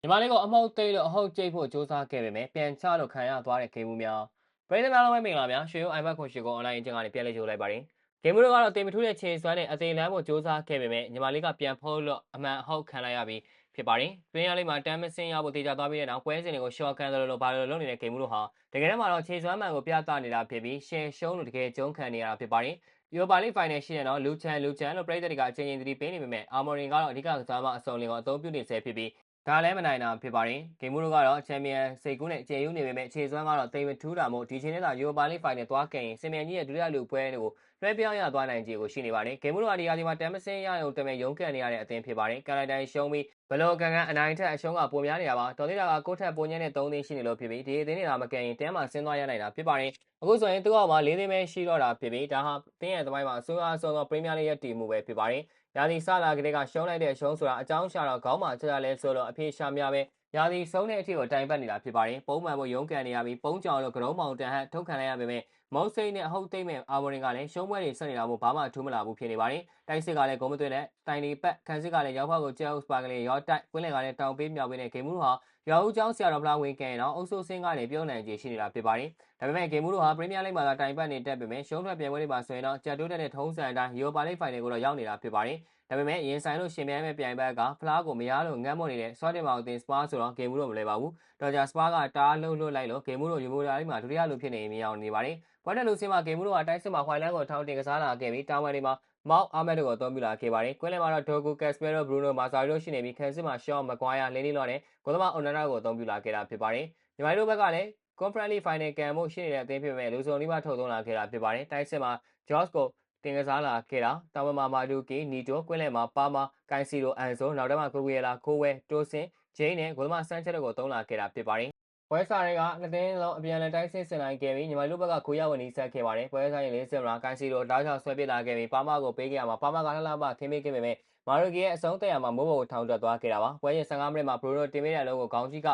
မြန်မာလေးကိုအမှုတ်သိမ်းလို့အဟုတ်ကျိတ်ဖို့စ조사ခဲ့ပေမဲ့ပြန်ချလို့ခံရသွားတဲ့ဂိမ်းမှုများပြည်သူများလုံးဝမင်္ဂလာများရွှေရိုး iPad ခွန်ရှိကို online အကျဉ်းကနေပြန်လဲကြိုလိုက်ပါတယ်ဂိမ်းမှုတွေကတော့တင်မထူးတဲ့ခြေစွမ်းနဲ့အသေးလမ်းဖို့စ조사ခဲ့ပေမဲ့မြန်မာလေးကပြန်ဖို့လို့အမှန်အဟုတ်ခံလိုက်ရပြီးဖြစ်ပါတယ်။တွင်းရလေးမှာတမ်းမစင်းရဖို့တေချာသွားပြီးတဲ့နောက်ပွဲစဉ်တွေကိုရှော့ကန်တယ်လို့ဘာလို့လုပ်နေတဲ့ဂိမ်းမှုတို့ဟာတကယ်တမ်းမှာတော့ခြေစွမ်းမှန်ကိုပြသနေတာဖြစ်ပြီးရှယ်ရှုံးလို့တကယ်ကျုံးခံနေရတာဖြစ်ပါတယ်။ယူပါလိဖိုင်နယ်ရှိတဲ့တော့လူချန်လူချန်လို့ပြည်သက်တွေကအချိန်ချင်းသတိပေးနေပေမဲ့အာမော်ရင်ကတော့အဓိကကစားမအစုံလင်ကိုအသုံးပြုနေဆဲဖြစ်ပြီး ဒါလည်းမနိုင်တာဖြစ်ပါတယ်။ဂိမ်းမှုတို့ကတော့ချန်ပီယံစိတ်ကူးနဲ့အခြေယူနေပေမဲ့ခြေစွမ်းကတော့တိမ်မထူးတာမို့ဒီချိန်နဲ့သာယူပါလိဖိုင်နယ်သွားခဲ့ရင်စင်မြန်ကြီးရဲ့ဒုတိယလူပွဲတွေကိုလွှဲပြောင်းရသွားနိုင်ခြေကိုရှိနေပါတယ်။ဂိမ်းမှုတို့ကဒီရာဒီမှာတမ်မစင်းရရုံတမဲရုံးကန်နေရတဲ့အသင်းဖြစ်ပါတယ်။ကန်လိုက်တိုင်းရှုံးပြီးဘလော့ကန်ကန်အနိုင်ထက်အရှုံးကပိုများနေတာပါ။တော်သေးတာကကိုထက်ပိုညံ့တဲ့3သိန်းရှိနေလို့ဖြစ်ပြီးဒီအသင်းတွေကမကန်ရင်တန်းမှာဆင်းသွားရနိုင်တာဖြစ်ပါတယ်။အခုဆိုရင်သူ့အောက်မှာ၄သိန်းပဲရှိတော့တာဖြစ်ပြီးဒါဟာတင်းရဲ့သမိုင်းမှာအဆိုးအဆုံးသောပရီးမီးယားလိရဲ့တီမှုပဲဖြစ်ပါတယ်။ ရာသီစလာကလေးကရှုံးလိုက်တဲ့အရှုံးဆိုတာအကြောင်းရှာတော့ခေါင်းမှာချရလဲဆိုတော့အပြေရှာများပဲရာသီဆုံးတဲ့အထိကိုတိုင်ပတ်နေတာဖြစ်ပါတယ်။ပုံမှန်မို့ရုံးကန်နေရပြီးပုံကြောင်လို့ကရုံးမောင်တန်ဟန်ထုတ်ခံလိုက်ရပေမဲ့ မုံစိတ်နဲ့အဟုတ်သိမ့်မဲ့အာမော်ရင်ကလည်းရှုံးပွဲတွေဆက်နေတာမို့ဘာမှထူးမလာဘူးဖြစ်နေပါတယ်။တိုက်စစ်ကလည်းဂုံးမသွင်းနဲ့တိုင်လီပတ်ခန်းစစ်ကလည်းရောက်ဖောက်ကိုကျဲဥစပါကလေးရောတိုက်ကွင်းလယ်ကလည်းတောင်ပေးမြောက်ပေးနဲ့ဂိမ်းမှုဟာရွာဦးကျောင်းဆရာတော်ဖလားဝင်ကန်တော့အုပ်စုစင်းကနေပြုံးနိုင်ခြေရှိနေတာဖြစ်ပါတယ်။ဒါပေမဲ့ဂိမ်းမှုတို့ဟာပရီးမီးယားလိမှာသာတိုင်ပတ်နေတတ်ပေမဲ့ရှုံးထွက်ပြိုင်ပွဲတွေမှာဆိုရင်တော့ကြက်တိုးတဲ့ထုံးစံအတိုင်းယူရိုပါလိဖိုင်နယ်ကိုတော့ရောက်နေတာဖြစ်ပါတယ်။ဒါပေမဲ့ရင်ဆိုင်လို့ရှင်ပြိုင်မဲ့ပြိုင်ဘက်ကဖလားကိုမရလို့ငတ်မွနေတဲ့ဆွာတင်မောင်တင်စပါဆိုတော့ဂိမ်းမှုတော့မလဲပါဘူး။တော်ဂျာစပါကတားလှုပ်လှုပ်လိုက်လို့ဂိမ်းမှုတို့ယူမိုရာလိမှာဒုတိယလူဖြစ်နေမြင်အောင်နေပါတယ်။ပွဲတက်လူစင်းမှာဂိမ်းမှုတို့ကတိုက်စစ်မှာခွိုင်လန်ကိုထောင်းတင်ကစားလာခဲ့ပြီးတာဝန်တွေမှာမောက်အာမက်တို့ကိုအသုံးပြုလာခဲ့ပါတယ်။ကွင်းလယ်မှာတော့ဒိုဂူကက်စပီရိုဘရူနိုမာဆာရီတို့ရှိနေပြီးခန်စစ်မှာရှော့မကွာယာလင်းလီလော့နဲ့ဂိုသမအွန်နာနာကိုအသုံးပြုလာခဲ့တာဖြစ်ပါတယ်။ညီမတို့ဘက်ကလည်း Conference League Final ကန်မှုရှိနေတဲ့အသင်းဖြစ်ပေမဲ့လူစုံလေးမှထုတ်သုံးလာခဲ့တာဖြစ်ပါတယ်။တိုက်စစ်မှာ Josh ကိုတင်ကစားလာခဲ့တာတာဝမမာဒူကီနီတိုကွင်းလယ်မှာပါမာကိုင်စီရိုအန်ဆိုနောက်တန်းမှာကိုကွေလာကိုဝဲတိုစင်ဂျိန်းနဲ့ဂိုသမဆန်ချက်တို့ကိုသုံးလာခဲ့တာဖြစ်ပါတယ် ပွဲစားတွေကနှစ်သိန်းလုံးအပြန်လည်တိုက်စစ်ဆင်နိုင်ခဲ့ပြီးညီမတို့ဘက်ကကိုရဝန်နီးဆက်ခဲ့ပါတယ်ပွဲစားရင်လေးစင်မလာကန်စီတို့တောက်ချောက်ဆွဲပစ်လာခဲ့ပြီးပါမကိုပေးခဲ့ရမှာပါမကလှလှပခင်းပေးခဲ့ပေမဲ့မာရိုကီရဲ့အဆုံးတက်ရမှာမိုးဘုံထောင်တက်သွားခဲ့တာပါပွဲရင်15မိနစ်မှာဘရူနိုတင်ပေးတဲ့အလုံးကိုခေါင်းကြီးက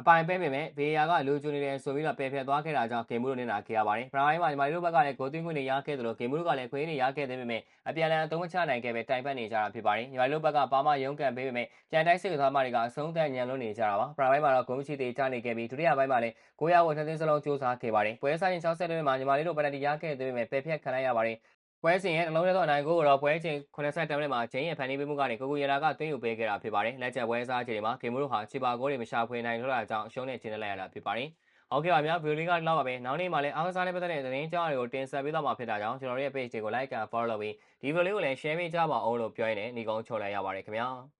အပိုင်ပဲပေမဲ့ဘေးယာကလူကျွနေတယ်ဆိုပြီးတော့ပယ်ဖျက်သွားခဲ့တာကြောင့်ဂိမ်းမှုတို့နေတာခဲ့ရပါတယ်။ပရိုင်းမှာညီမတို့ဘက်ကလည်းဂိုသွင်းခွင့်တွေရခဲ့သလိုဂိမ်းမှုတို့ကလည်းခွေးတွေရခဲ့သေးပေမဲ့အပြန်အလှန်အသုံးမချနိုင်ခဲ့ပဲတိုင်ပတ်နေကြတာဖြစ်ပါတယ်။ညီမတို့ဘက်ကပါမရုံးကန်ပေးပေမဲ့ကြံတိုက်စစ်သားမတွေကအဆုံးသက်ညံလွန်းနေကြတာပါ။ပရိုင်းမှာတော့ဂုံးချီတေချနေခဲ့ပြီးဒုတိယပိုင်းမှာလည်းကိုရဝတ်ထင်းသင်းစလုံးစူးစမ်းခဲ့ပါတယ်။ပွဲဆိုင်60မိနစ်မှာညီမလေးတို့ပနတီရခဲ့သေးပေမဲ့ပယ်ဖျက်ခံလိုက်ရပါတယ် ပွဲစဉ်ရဲ့နှလုံးထဲသောအနိုင်ကိုတော့ပွဲချိန်80မိနစ်မှာဂျင်းရဲ့ဖန်တီးပေးမှုကနေကိုကိုရလာကသွင်းယူပေးခဲ့တာဖြစ်ပါတယ်။လက်ချက်ပွဲစားချိန်မှာဂိမ်းမတို့ဟာချီပါဂိုးတွေမရှာဖွေနိုင်လို့တာကြောင့်အရှုံးနဲ့ကျင်းနေလိုက်ရတာဖြစ်ပါတယ်။ဟုတ်ကဲ့ပါဗျာဗီဒီယိုလေးကတော့ပါပဲ။နောက်နေ့မှာလည်းအားကစားနဲ့ပတ်သက်တဲ့သတင်းကြောင်းတွေကိုတင်ဆက်ပေးသွားမှာဖြစ်တာကြောင့်ကျွန်တော်တို့ရဲ့ page တွေကို like and follow လုပ်ပြီးဒီဗီဒီယိုလေးကိုလည်း share ပေးကြပါအောင်လို့ပြောရင်းနဲ့ညီကုန်းချုပ်လိုက်ရပါတယ်ခင်ဗျာ။